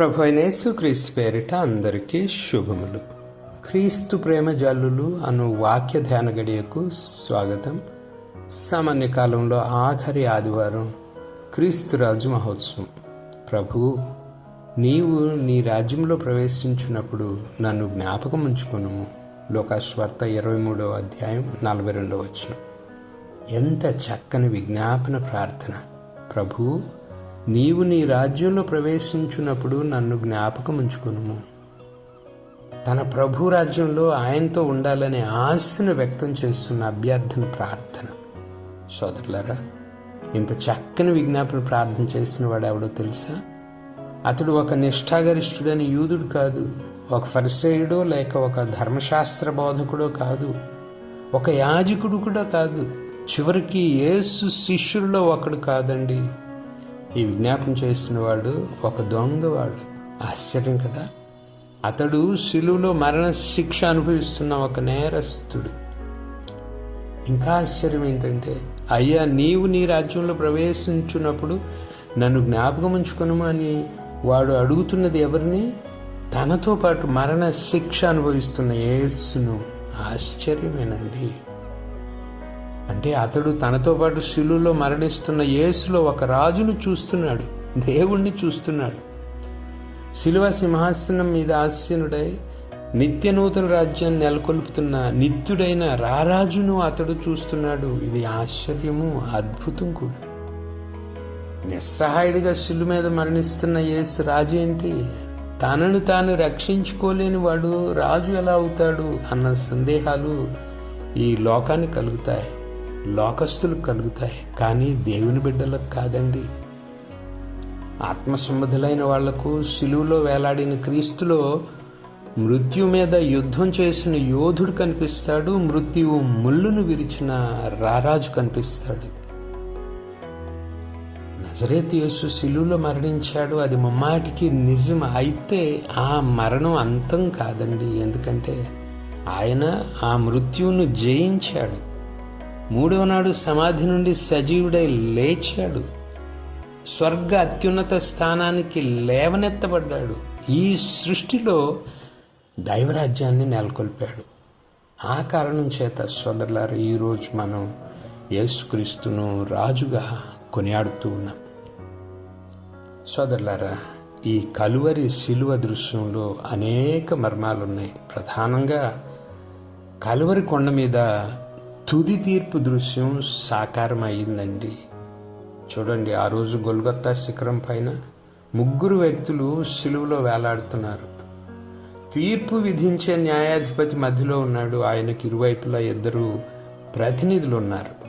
ప్రభు క్రీస్తు పేరిట అందరికీ శుభములు. క్రీస్తు ప్రేమ జల్లులు అను వాక్య ధ్యాన గడియకు స్వాగతం. సామాన్య కాలంలో ఆఖరి ఆదివారం క్రీస్తు రాజు మహోత్సవం. ప్రభు నీవు నీ రాజ్యంలో ప్రవేశించినప్పుడు నన్ను జ్ఞాపకం ఉంచుకును. లోకాశ్వార్త ఇరవై మూడవ అధ్యాయం నలభై రెండవ వచ్చిన ఎంత చక్కని విజ్ఞాపన ప్రార్థన. ప్రభు నీవు నీ రాజ్యంలో ప్రవేశించున్నప్పుడు నన్ను జ్ఞాపకం ఉంచుకును తన ప్రభు రాజ్యంలో ఆయనతో ఉండాలనే ఆశను వ్యక్తం చేస్తున్న అభ్యర్థన ప్రార్థన. సోదరులరా ఇంత చక్కని విజ్ఞాపన ప్రార్థన చేసిన వాడు ఎవడో తెలుసా? అతడు ఒక నిష్ఠాగరిష్ఠుడని యూదుడు కాదు ఒక ఫరిసేయుడో లేక ఒక ధర్మశాస్త్ర బోధకుడో కాదు ఒక యాజకుడు కూడా కాదు. చివరికి యేసు శిష్యుల్లో ఒకడు కాదండి. ఈ విజ్ఞాపన చేసిన వాడు ఒక దొంగవాడు ఆశ్చర్యం కదా. అతడు శిలువులో మరణశిక్ష అనుభవిస్తున్న ఒక నేరస్తుడు. ఇంకా ఆశ్చర్యం ఏంటంటే అయ్యా నీవు నీ రాజ్యంలో ప్రవేశించున్నప్పుడు నన్ను జ్ఞాపకం ఉంచుకును అని వాడు అడుగుతున్నది ఎవరిని? తనతో పాటు మరణ శిక్ష అనుభవిస్తున్న యేసును. ఆశ్చర్యమేనండి. అంటే అతడు తనతో పాటు శిలులో మరణిస్తున్న యేసులో ఒక రాజును చూస్తున్నాడు దేవుణ్ణి చూస్తున్నాడు. శిలువ సింహాసనం మీద ఆస్యనుడై నిత్య నూతన రాజ్యాన్ని నెలకొల్పుతున్న నిత్యుడైన రారాజును అతడు చూస్తున్నాడు. ఇది ఆశ్చర్యము అద్భుతం కూడా. నిస్సహాయుడిగా శిలు మీద మరణిస్తున్న యేసు రాజు ఏంటి? తనను తాను రక్షించుకోలేని వాడు రాజు ఎలా అవుతాడు అన్న సందేహాలు ఈ లోకానికి కలుగుతాయి. లోకస్తులు కలుగుతాయి కానీ దేవుని బిడ్డలకు కాదండి. ఆత్మసంబధులైన వాళ్ళకు శిలువులో వేలాడిన క్రీస్తులో మృత్యు మీద యుద్ధం చేసిన యోధుడు కనిపిస్తాడు మృత్యువు ముళ్ళును విరిచిన రారాజు కనిపిస్తాడు. నజరేత్ యేసు శిలువులో మరణించాడు అది ముమ్మాటికి నిజం అయితే ఆ మరణం అంతం కాదండి. ఎందుకంటే ఆయన ఆ మృత్యువును జయించాడు. మూడవ నాడు సమాధి నుండి సజీవుడై లేచాడు. స్వర్గ అత్యున్నత స్థానానికి లేవనెత్తబడ్డాడు. ఈ సృష్టిలో దైవరాజ్యాన్ని నెలకొల్పాడు. ఆ కారణం చేత సోదరులారు ఈరోజు మనం యేసుక్రీస్తును రాజుగా కొనియాడుతూ ఉన్నాం. సోదరులారా ఈ కలువరి శిలువ దృశ్యంలో అనేక మర్మాలు ఉన్నాయి ప్రధానంగా కలువరి కొండ మీద తుది తీర్పు దృశ్యం సాకారమైందండి చూడండి ఆ రోజు గొల్గొత్తా శిఖరం పైన ముగ్గురు వ్యక్తులు సిలువలో వేలాడుతున్నారు. తీర్పు విధించే న్యాయాధిపతి మధ్యలో ఉన్నాడు. ఆయనకి ఇరువైపులా ఇద్దరు ప్రతినిధులు ఉన్నారు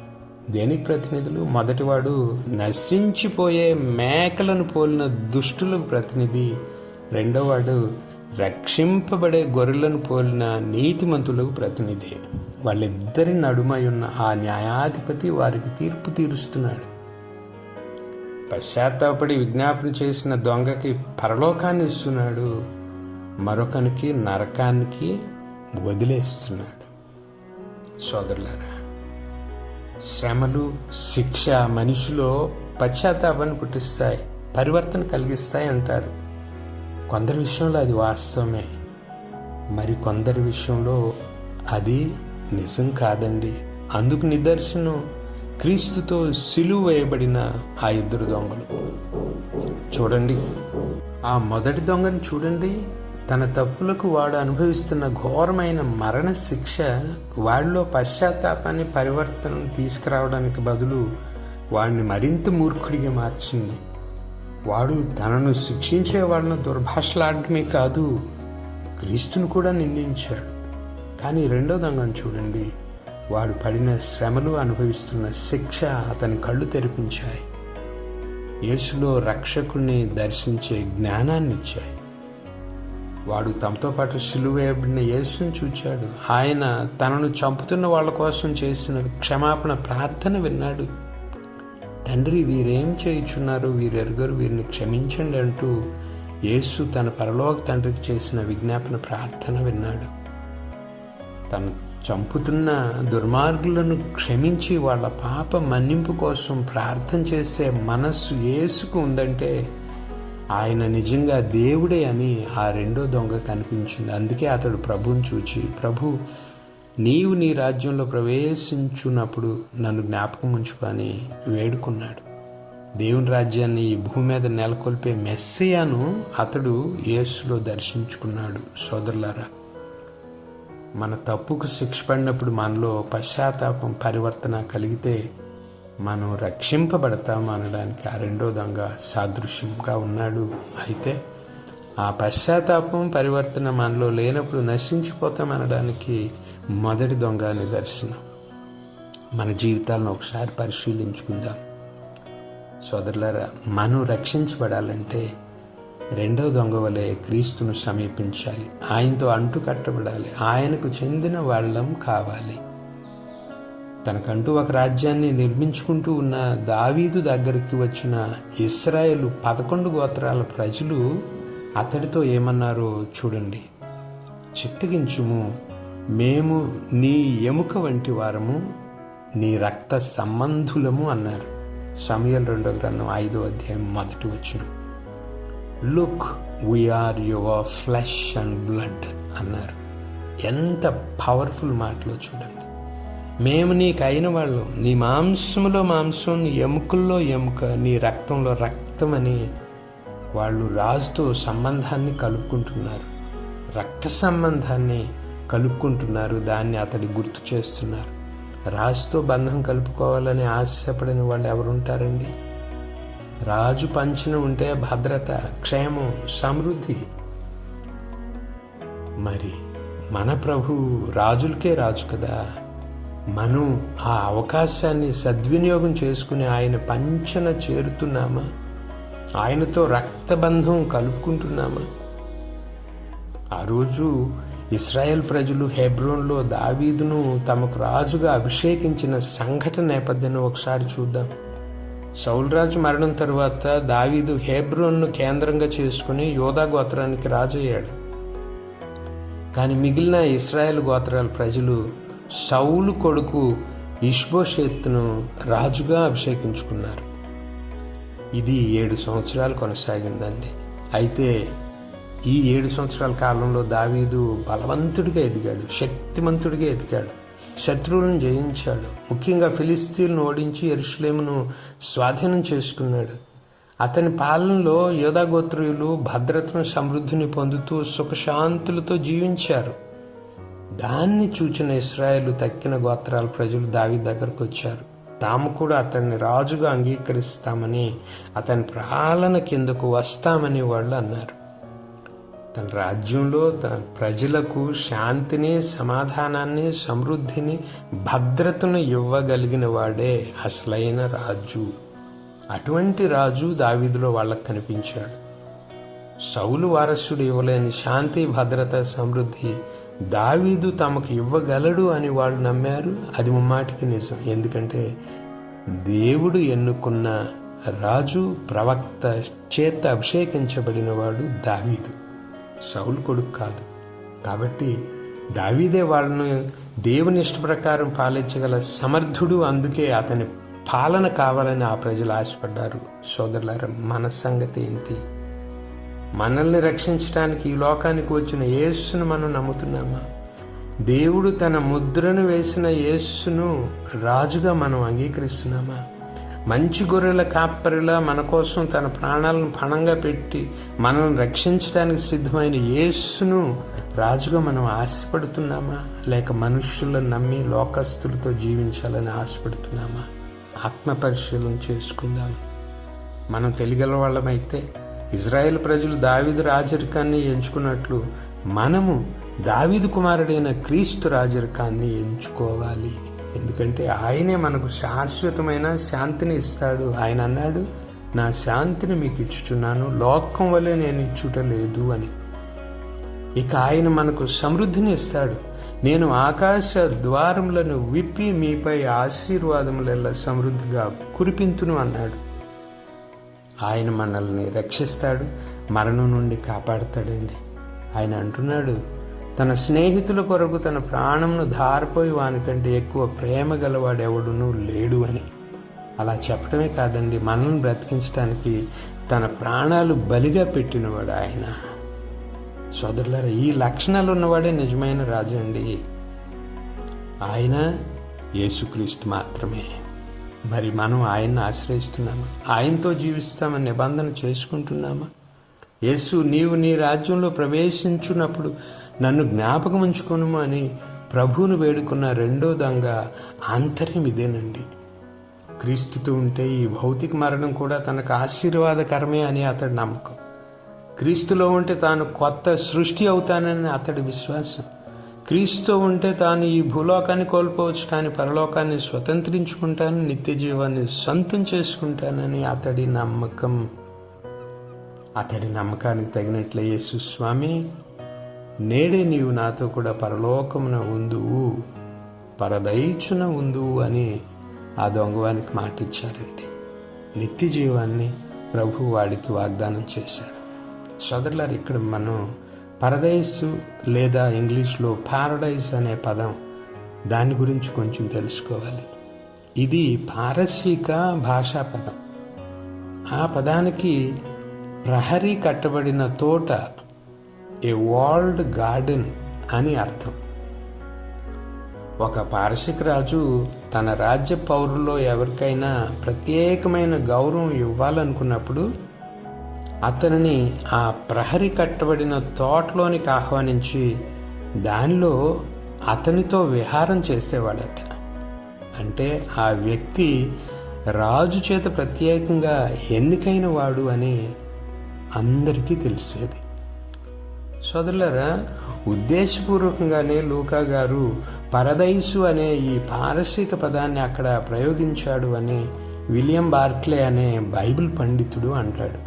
దేనికి ప్రతినిధులు? మొదటివాడు నశించిపోయే మేకలను పోలిన దుష్టులకు ప్రతినిధి. రెండోవాడు రక్షింపబడే గొర్రెలను పోలిన నీతిమంతులకు ప్రతినిధి. వాళ్ళిద్దరి నడుమై ఉన్న ఆ న్యాయాధిపతి వారికి తీర్పు తీరుస్తున్నాడు. పశ్చాత్తాపడి విజ్ఞాపన చేసిన దొంగకి పరలోకాన్ని ఇస్తున్నాడు. మరొకనికి నరకానికి వదిలేస్తున్నాడు. సోదరులారా శ్రమలు శిక్ష మనిషిలో పశ్చాత్తాపాన్ని పుట్టిస్తాయి పరివర్తన కలిగిస్తాయి అంటారు. కొందరి విషయంలో అది వాస్తవమే. మరి కొందరి విషయంలో అది నిజం కాదండి. అందుకు నిదర్శనం క్రీస్తుతో సిలువ వేయబడిన ఆ ఇద్దరు దొంగలు. చూడండి. ఆ మొదటి దొంగను చూడండి. తన తప్పులకు వాడు అనుభవిస్తున్న ఘోరమైన మరణ శిక్ష వాడిలో పశ్చాత్తాపాన్ని పరివర్తనను తీసుకురావడానికి బదులు వాడిని మరింత మూర్ఖుడిగా మార్చింది. వాడు తనను శిక్షించే వాళ్ళను దుర్భాషలాడమే కాదు క్రీస్తును కూడా నిందించాడు. కానీ రెండో దొంగను చూడండి. వాడు పడిన శ్రమలు అనుభవిస్తున్న శిక్ష అతని కళ్ళు తెరిపించాయి. యేసులో రక్షకుణ్ణి దర్శించే జ్ఞానాన్ని ఇచ్చాయి వాడు తమతో పాటు సిలువేయబడిన యేసును చూచాడు. ఆయన తనను చంపుతున్న వాళ్ళ కోసం చేసిన క్షమాపణ ప్రార్థన విన్నాడు. తండ్రి వీరేం చేయుచున్నారు వీరెరుగరు వీరిని క్షమించండి అంటూ యేసు తన పరలోక తండ్రికి చేసిన విజ్ఞాపన ప్రార్థన విన్నాడు. తను చంపుతున్న దుర్మార్గులను క్షమించి వాళ్ళ పాప మన్నింపు కోసం ప్రార్థన చేసే మనస్సు ఏసుకు ఉందంటే ఆయన నిజంగా దేవుడే అని ఆ రెండో దొంగ కనిపించింది. అందుకే అతడు ప్రభుని చూచి ప్రభు నీవు నీ రాజ్యంలో ప్రవేశించున్నప్పుడు నన్ను జ్ఞాపకం ఉంచుకొని వేడుకున్నాడు. దేవుని రాజ్యాన్ని ఈ భూమి మీద నెలకొల్పే మెస్సియాను అతడు యేసులో దర్శించుకున్నాడు. సోదరులారా మన తప్పుకు శిక్ష పడినప్పుడు మనలో పశ్చాత్తాపం పరివర్తన కలిగితే మనం రక్షింపబడతాం అనడానికి ఆ రెండో దొంగ సాదృశ్యంగా ఉన్నాడు. అయితే ఆ పశ్చాత్తాపం పరివర్తన మనలో లేనప్పుడు నశించిపోతాం అనడానికి మొదటి దొంగ నిదర్శనం. మన జీవితాలను ఒకసారి పరిశీలించుకుందాం. సోదరులారా మనం రక్షించబడాలంటే రెండవ దొంగ వలె క్రీస్తును సమీపించాలి. ఆయనతో అంటు కట్టబడాలి. ఆయనకు చెందిన వాళ్ళం కావాలి. తనకంటూ ఒక రాజ్యాన్ని నిర్మించుకుంటూ ఉన్న దావీదు దగ్గరికి వచ్చిన ఇస్రాయేలు పదకొండు గోత్రాల ప్రజలు అతడితో ఏమన్నారో చూడండి. చిత్తగించుము. మేము నీ ఎముక వంటి వారము నీ రక్త సంబంధులము అన్నారు. సమయల్ రెండో గ్రంథం ఐదో అధ్యాయం మొదటి వచ్చినాం look we are your flesh and blood అన్నారు. ఎంత పవర్ఫుల్ మాటలో చూడండి. మేము నీకు అయిన వాళ్ళు. నీ మాంసంలో మాంసం నీ ఎముకల్లో ఎముక నీ రక్తంలో రక్తం అని వాళ్ళు రాజుతో సంబంధాన్ని కలుపుకుంటున్నారు. రక్త సంబంధాన్ని కలుపుకుంటున్నారు. దాన్ని అతడి గుర్తు చేస్తున్నారు. రాజుతో బంధం కలుపుకోవాలని ఆశపడని వాళ్ళు ఎవరుంటారండి? రాజు పంచిన ఉంటే భద్రత క్షేమం సమృద్ధి. మరి మన ప్రభు రాజులకే రాజు కదా. మనం ఆ అవకాశాన్ని సద్వినియోగం చేసుకుని ఆయన పంచన చేరుతున్నామా? ఆయనతో రక్తబంధం కలుపుకుంటున్నామా? ఆ రోజు ఇస్రాయెల్ ప్రజలు హెబ్రోన్లో దావీదును తమకు రాజుగా అభిషేకించిన సంఘటన నేపథ్యాన్ని ఒకసారి చూద్దాం. సౌల్రాజు మరణం తరువాత దావీదు హేబ్రోన్ను కేంద్రంగా చేసుకుని యోధా గోత్రానికి రాజయ్యాడు. కానీ మిగిలిన ఇస్రాయేల్ గోత్రాల ప్రజలు సౌలు కొడుకు ఇష్బోషేత్తును రాజుగా అభిషేకించుకున్నారు. ఇది ఏడు సంవత్సరాలు కొనసాగిందండి. అయితే ఈ ఏడు సంవత్సరాల కాలంలో దావీదు బలవంతుడిగా ఎదిగాడు శక్తిమంతుడిగా ఎదిగాడు. శత్రువులను జయించాడు. ముఖ్యంగా ఫిలిస్తీన్ను ఓడించి ఎరుషులేమును స్వాధీనం చేసుకున్నాడు. అతని పాలనలో యోధాగోత్రులు భద్రతను సమృద్ధిని పొందుతూ సుఖశాంతులతో జీవించారు. దాన్ని చూచిన ఇస్రాయేల్ తక్కిన గోత్రాల ప్రజలు దావి దగ్గరకు వచ్చారు. తాము కూడా అతన్ని రాజుగా అంగీకరిస్తామని అతని పాలన కిందకు వస్తామని వాళ్ళు అన్నారు. తన రాజ్యంలో తన ప్రజలకు శాంతిని సమాధానాన్ని సమృద్ధిని భద్రతను ఇవ్వగలిగిన వాడే అసలైన రాజు. అటువంటి రాజు దావీదులో వాళ్ళకు కనిపించాడు. సౌలు వారసుడు ఇవ్వలేని శాంతి భద్రత సమృద్ధి దావీదు తమకు ఇవ్వగలడు అని వాళ్ళు నమ్మారు. అది ముమ్మాటికి నిజం. ఎందుకంటే దేవుడు ఎన్నుకున్న రాజు ప్రవక్త చేత అభిషేకించబడినవాడు దావీదు. సౌలు కొడుకు కాదు. కాబట్టి దావీదే వాళ్ళను దేవుని ఇష్ట ప్రకారం పాలించగల సమర్థుడు అందుకే అతని పాలన కావాలని ఆ ప్రజలు ఆశపడ్డారు. సోదరులారా మన సంగతి ఏంటి? మనల్ని రక్షించడానికి ఈ లోకానికి వచ్చిన యేస్సును మనం నమ్ముతున్నామా? దేవుడు తన ముద్రను వేసిన యేస్సును రాజుగా మనం అంగీకరిస్తున్నామా? మంచి గొర్రెల కాపరిలా మన కోసం తన ప్రాణాలను పణంగా పెట్టి మనల్ని రక్షించడానికి సిద్ధమైన యేసును రాజుగా మనం ఆశపడుతున్నామా? లేక మనుష్యులను నమ్మి లోకస్తులతో జీవించాలని ఆశపడుతున్నామా? ఆత్మ పరిశీలన చేసుకుందాం. మనం తెలియగల వాళ్ళమైతే ఇజ్రాయెల్ ప్రజలు దావిదు రాజరికాన్ని ఎంచుకున్నట్లు మనము దావిదు కుమారుడైన క్రీస్తు రాజరికాన్ని ఎంచుకోవాలి. ఎందుకంటే ఆయనే మనకు శాశ్వతమైన శాంతిని ఇస్తాడు. ఆయన అన్నాడు నా శాంతిని మీకు ఇచ్చుచున్నాను. లోకం వల్లే నేను ఇచ్చుట లేదు అని. ఇక ఆయన మనకు సమృద్ధిని ఇస్తాడు. నేను ఆకాశ ద్వారములను విప్పి మీపై ఆశీర్వాదములెల్లా సమృద్ధిగా కురిపింతును అన్నాడు. ఆయన మనల్ని రక్షిస్తాడు మరణం నుండి కాపాడతాడండి. ఆయన అంటున్నాడు తన స్నేహితుల కొరకు తన ప్రాణంను ధారపోయి వానికంటే ఎక్కువ ప్రేమ గలవాడెవడును లేడు అని. అలా చెప్పడమే కాదండి మనల్ని బ్రతికించడానికి తన ప్రాణాలు బలిగా పెట్టినవాడు ఆయన. సోదరులారా ఈ లక్షణాలు ఉన్నవాడే నిజమైన రాజు అండి. ఆయన యేసుక్రీస్తు మాత్రమే. మరి మనం ఆయన్ని ఆశ్రయిస్తున్నామా? ఆయనతో జీవిస్తామని నిబంధన చేసుకుంటున్నామా? యేసు నీవు నీ రాజ్యంలో ప్రవేశించున్నప్పుడు నన్ను జ్ఞాపకం ఉంచుకొను అని ప్రభువును వేడుకున్న రెండో దొంగ ఆంతర్యం ఇదేనండి. క్రీస్తుతో ఉంటే ఈ భౌతిక మరణం కూడా తనకు ఆశీర్వాదకరమే అని అతడి నమ్మకం. క్రీస్తులో ఉంటే తాను కొత్త సృష్టి అవుతానని అతడి విశ్వాసం. క్రీస్తు ఉంటే తాను ఈ భూలోకాన్ని కోల్పోవచ్చు కానీ పరలోకాన్ని స్వతంత్రించుకుంటాను నిత్య జీవాన్ని సొంతం చేసుకుంటానని అతడి నమ్మకం. అతడి నమ్మకానికి తగినట్లే యేసు స్వామి. నేడే నీవు నాతో కూడా పరలోకమున ఉందువు పరదైచున ఉందువు అని ఆ దొంగవానికి మాట ఇచ్చారండి నిత్య జీవాన్ని ప్రభు వాడికి వాగ్దానం చేశారు. సోదరులారు ఇక్కడ మనం పరదైసు లేదా ఇంగ్లీష్లో పారడైజ్ అనే పదం దాని గురించి కొంచెం తెలుసుకోవాలి. ఇది పారసీక భాషా పదం. ఆ పదానికి ప్రహరీ కట్టబడిన తోట ఏ వాల్డ్ గార్డెన్ అని అర్థం. ఒక పారసిక రాజు తన రాజ్య పౌరుల్లో ఎవరికైనా ప్రత్యేకమైన గౌరవం ఇవ్వాలనుకున్నప్పుడు అతనిని ఆ ప్రహరి కట్టబడిన తోటలోనికి ఆహ్వానించి దానిలో అతనితో విహారం చేసేవాడట. అంటే ఆ వ్యక్తి రాజు చేత ప్రత్యేకంగా ఎన్నికైన వాడు అని అందరికీ తెలిసేది. సోదరులరా ఉద్దేశపూర్వకంగానే లూకా గారు పరదైసు అనే ఈ పారసీక పదాన్ని అక్కడ ప్రయోగించాడు అని విలియం బార్క్లే అనే బైబిల్ పండితుడు అంటాడు.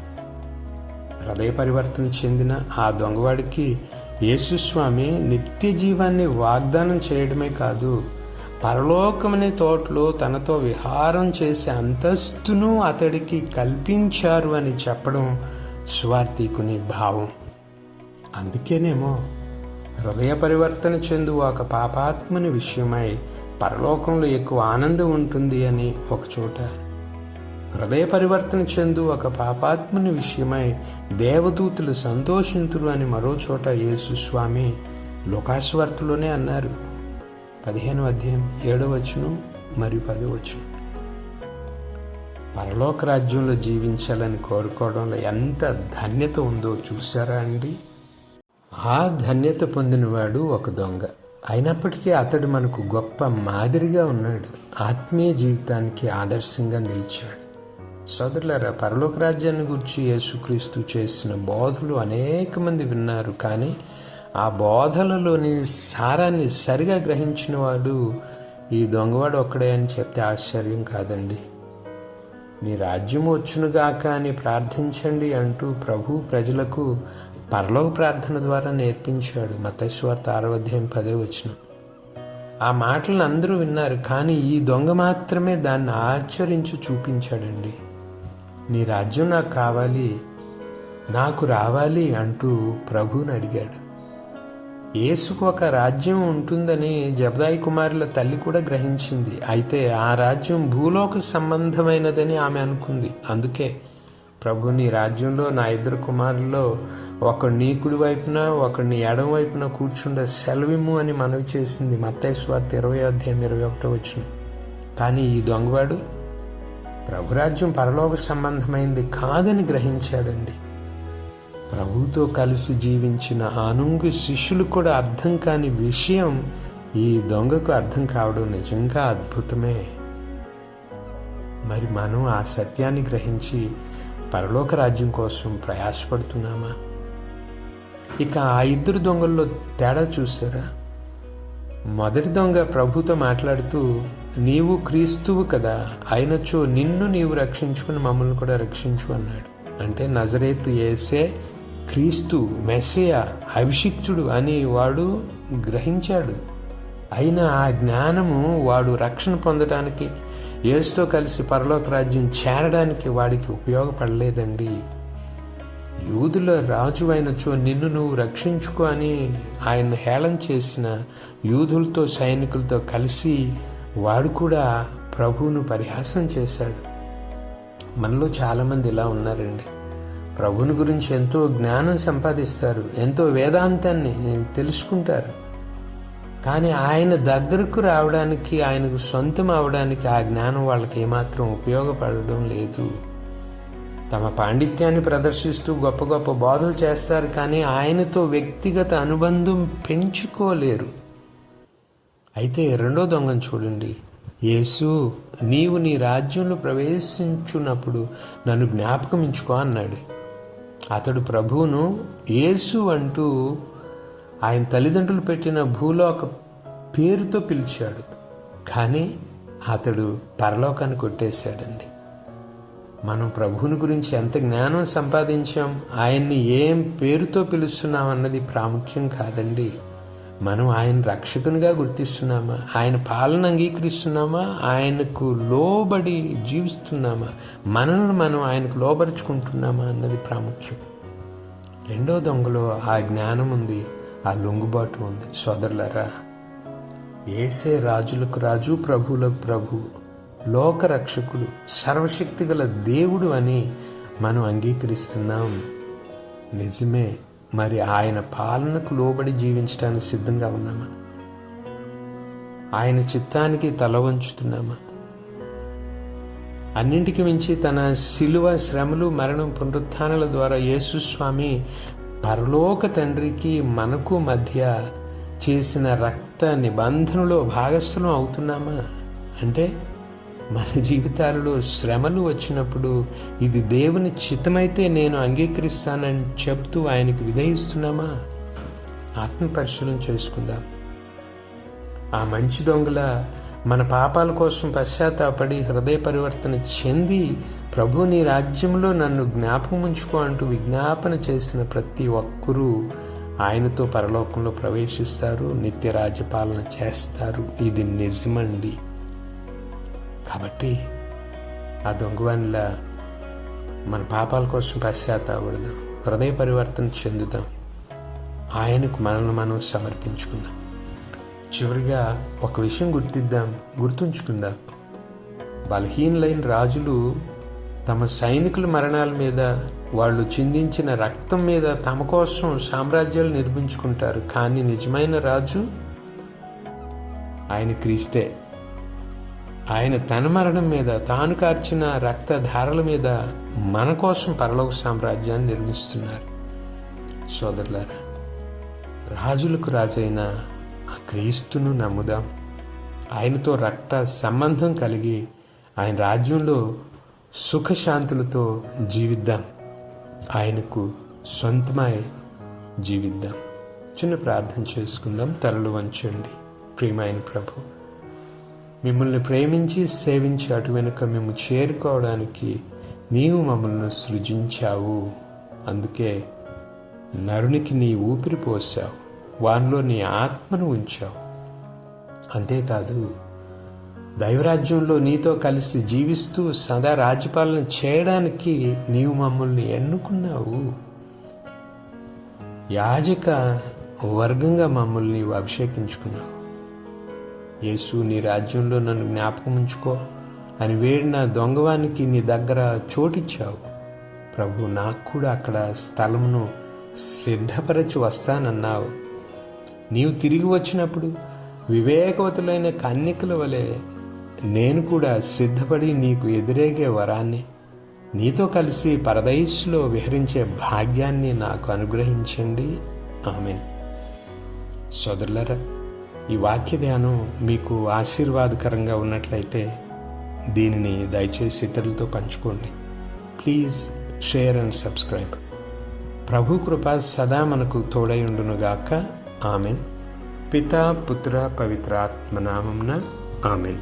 హృదయ పరివర్తన చెందిన ఆ దొంగవాడికి యేసుస్వామి నిత్య జీవాన్ని వాగ్దానం చేయడమే కాదు పరలోకమనే తోటలో తనతో విహారం చేసే అంతస్తును అతడికి కల్పించారు అని చెప్పడం స్వార్థికుని భావం. అందుకేనేమో హృదయ పరివర్తన చెందు ఒక పాపాత్మని విషయమై పరలోకంలో ఎక్కువ ఆనందం ఉంటుంది అని ఒకచోట హృదయ పరివర్తన చెందు ఒక పాపాత్ముని విషయమై దేవదూతులు సంతోషింతురు అని మరో చోట యేసు స్వామి లోకాశ్వార్తలోనే అన్నారు. పదిహేను అధ్యాయం ఏడవ వచ్చును మరియు పదో వచ్చును పరలోక రాజ్యంలో జీవించాలని కోరుకోవడంలో ఎంత ధన్యత ఉందో చూసారా అండి? ఆ ధన్యత పొందినవాడు ఒక దొంగ. అయినప్పటికీ అతడు మనకు గొప్ప మాదిరిగా ఉన్నాడు. ఆత్మీయ జీవితానికి ఆదర్శంగా నిలిచాడు. సోదరులారా పరలోక రాజ్యాన్ని గురించి యేసుక్రీస్తు చేసిన బోధలు అనేక మంది విన్నారు. కానీ ఆ బోధలలోని సారాన్ని సరిగా గ్రహించిన వాడు ఈ దొంగవాడు ఒక్కడే అని చెప్తే ఆశ్చర్యం కాదండి. నీ రాజ్యం వచ్చునుగాక అని ప్రార్థించండి అంటూ ప్రభు ప్రజలకు పరలోక ప్రార్థన ద్వారా నేర్పించాడు. మతేశ్వార్త ఆరవధ్యాయం పదే వచ్చిన ఆ మాటలను అందరూ విన్నారు కానీ ఈ దొంగ మాత్రమే దాన్ని ఆచరించి చూపించాడండి. నీ రాజ్యం నాకు కావాలి నాకు రావాలి అంటూ ప్రభువుని అడిగాడు. యేసుకు ఒక రాజ్యం ఉంటుందని జబదాయి కుమారుల తల్లి కూడా గ్రహించింది. అయితే ఆ రాజ్యం భూలోక సంబంధమైనదని ఆమె అనుకుంది. అందుకే ప్రభు నీ రాజ్యంలో నా ఇద్దరు కుమారుల్లో ఒకడు నీ కుడి వైపున ఒకడిని ఎడం వైపున కూర్చుండే సెలవిమ్ము అని మనవి చేసింది మత్తేశ్వార్త ఇరవై అధ్యాయం ఇరవై ఒకటో వచ్చిన కానీ ఈ దొంగవాడు ప్రభురాజ్యం పరలోక సంబంధమైంది కాదని గ్రహించాడండి. ప్రభుతో కలిసి జీవించిన ఆనుంగు శిష్యులు కూడా అర్థం కాని విషయం ఈ దొంగకు అర్థం కావడం నిజంగా అద్భుతమే. మరి మనం ఆ సత్యాన్ని గ్రహించి పరలోక రాజ్యం కోసం ప్రయాసపడుతున్నామా? ఇక ఆ ఇద్దరు దొంగల్లో తేడా చూసారా మొదటి దొంగ ప్రభుతో మాట్లాడుతూ నీవు క్రీస్తువు కదా అయినచో నిన్ను నీవు రక్షించుకుని మమ్మల్ని కూడా రక్షించు అన్నాడు. అంటే నజరేతు ఏసే క్రీస్తు మెస్సియా అభిషిక్తుడు అని వాడు గ్రహించాడు. అయినా ఆ జ్ఞానము వాడు రక్షణ పొందడానికి ఏసుతో కలిసి పరలోక రాజ్యం చేరడానికి వాడికి ఉపయోగపడలేదండి. యూదుల రాజు అయినచో నిన్ను నువ్వు రక్షించుకో అని ఆయన హేళన చేసిన యూదులతో సైనికులతో కలిసి వాడు కూడా ప్రభువును పరిహాసం చేశాడు. మనలో చాలామంది ఇలా ఉన్నారండి. ప్రభుని గురించి ఎంతో జ్ఞానం సంపాదిస్తారు ఎంతో వేదాంతాన్ని తెలుసుకుంటారు. కానీ ఆయన దగ్గరకు రావడానికి ఆయనకు సొంతం అవడానికి ఆ జ్ఞానం వాళ్ళకి ఏమాత్రం ఉపయోగపడడం లేదు. తమ పాండిత్యాన్ని ప్రదర్శిస్తూ గొప్ప గొప్ప బోధలు చేస్తారు కానీ ఆయనతో వ్యక్తిగత అనుబంధం పెంచుకోలేరు. అయితే రెండో దొంగను చూడండి. యేసు నీవు నీ రాజ్యంలో ప్రవేశించున్నప్పుడు నన్ను జ్ఞాపకం ఇంచుకో అన్నాడు. అతడు ప్రభువును యేసు అంటూ ఆయన తల్లిదండ్రులు పెట్టిన భూలోక పేరుతో పిలిచాడు. కానీ అతడు పరలోకాన్ని కొట్టేశాడండి. మనం ప్రభువుని గురించి ఎంత జ్ఞానం సంపాదించాం ఆయన్ని ఏం పేరుతో పిలుస్తున్నాం అన్నది ప్రాముఖ్యం కాదండి. మనం ఆయన రక్షకునిగా గుర్తిస్తున్నామా? ఆయన పాలన అంగీకరిస్తున్నామా? ఆయనకు లోబడి జీవిస్తున్నామా? మనల్ని మనం ఆయనకు లోబరుచుకుంటున్నామా అన్నది ప్రాముఖ్యం. రెండో దొంగలో ఆ జ్ఞానం ఉంది ఆ లొంగుబాటు ఉంది. సోదరులరా ఏసే రాజులకు రాజు ప్రభువులకు ప్రభు లోక రక్షకుడు సర్వశక్తి గల దేవుడు అని మనం అంగీకరిస్తున్నాం. నిజమే మరి ఆయన పాలనకు లోబడి జీవించడానికి సిద్ధంగా ఉన్నామా? ఆయన చిత్తానికి తల వంచుతున్నామా? అన్నింటికి మించి తన శిలువ శ్రమలు మరణం పునరుత్నాల ద్వారా యేసుస్వామి పరలోక తండ్రికి మనకు మధ్య చేసిన రక్త నిబంధనలో భాగస్థలం అవుతున్నామా? అంటే మన జీవితాలలో శ్రమలు వచ్చినప్పుడు ఇది దేవుని చిత్తమైతే నేను అంగీకరిస్తానని చెప్తూ ఆయనకు విధయిస్తున్నామా? ఆత్మపరిశీలన చేసుకుందాం. ఆ మంచి దొంగల మన పాపాల కోసం పశ్చాత్తాపడి హృదయ పరివర్తన చెంది ప్రభు నీ రాజ్యంలో నన్ను జ్ఞాపకం ఉంచుకో అంటూ విజ్ఞాపన చేసిన ప్రతి ఒక్కరూ ఆయనతో పరలోకంలో ప్రవేశిస్తారు నిత్య రాజ్యపాలన చేస్తారు. ఇది నిజమండి. కాబట్టి ఆ దొంగవానిల మన పాపాల కోసం పశ్చాత్తాపడదాం హృదయ పరివర్తన చెందుదాం. ఆయనకు మనల్ని మనం సమర్పించుకుందాం. చివరిగా ఒక విషయం గుర్తిద్దాం గుర్తుంచుకుందాం. బలహీనులైన రాజులు తమ సైనికుల మరణాల మీద వాళ్ళు చిందించిన రక్తం మీద తమ కోసం సామ్రాజ్యాలు నిర్మించుకుంటారు. కానీ నిజమైన రాజు ఆయన క్రీస్తే. ఆయన తన మరణం మీద తాను కార్చిన రక్తధారల మీద మన కోసం పరలోక సామ్రాజ్యాన్ని నిర్మిస్తున్నారు. సోదరులారా రాజులకు రాజైన ఆ క్రీస్తును నమ్ముదాం. ఆయనతో రక్త సంబంధం కలిగి ఆయన రాజ్యంలో సుఖశాంతులతో జీవిద్దాం. ఆయనకు సొంతమై జీవిద్దాం. చిన్న ప్రార్థన చేసుకుందాం. తలలు వంచండి. ప్రియమైన ప్రభు మిమ్మల్ని ప్రేమించి సేవించి అటు వెనుక మేము చేరుకోవడానికి నీవు మమ్మల్ని సృజించావు. అందుకే నరునికి నీ ఊపిరి పోసావు వానిలో నీ ఆత్మను ఉంచావు. అంతేకాదు దైవరాజ్యంలో నీతో కలిసి జీవిస్తూ సదా రాజ్యపాలన చేయడానికి నీవు మమ్మల్ని ఎన్నుకున్నావు. యాజక వర్గంగా మమ్మల్ని నీవు అభిషేకించుకున్నావు. యేసు నీ రాజ్యంలో నన్ను జ్ఞాపకం ఉంచుకో. అని వేడిన దొంగవానికి నీ దగ్గర చోటిచ్చావు. ప్రభు నాకు కూడా అక్కడ స్థలమును సిద్ధపరచి వస్తానన్నావు. నీవు తిరిగి వచ్చినప్పుడు వివేకవతులైన కన్నికల వలె నేను కూడా సిద్ధపడి నీకు ఎదురేగే వరాన్ని నీతో కలిసి పరదయస్సులో విహరించే భాగ్యాన్ని నాకు అనుగ్రహించండి. ఆమె సోదరులరా ఈ వాక్య ధ్యానం మీకు ఆశీర్వాదకరంగా ఉన్నట్లయితే దీనిని దయచేసి ఇతరులతో పంచుకోండి. ప్లీజ్ షేర్ అండ్ సబ్స్క్రైబ్ ప్రభు కృప సదా మనకు తోడై ఉండునుగాక ఆమెన్ పితా పుత్ర పవిత్రాత్మనామంన ఆమెన్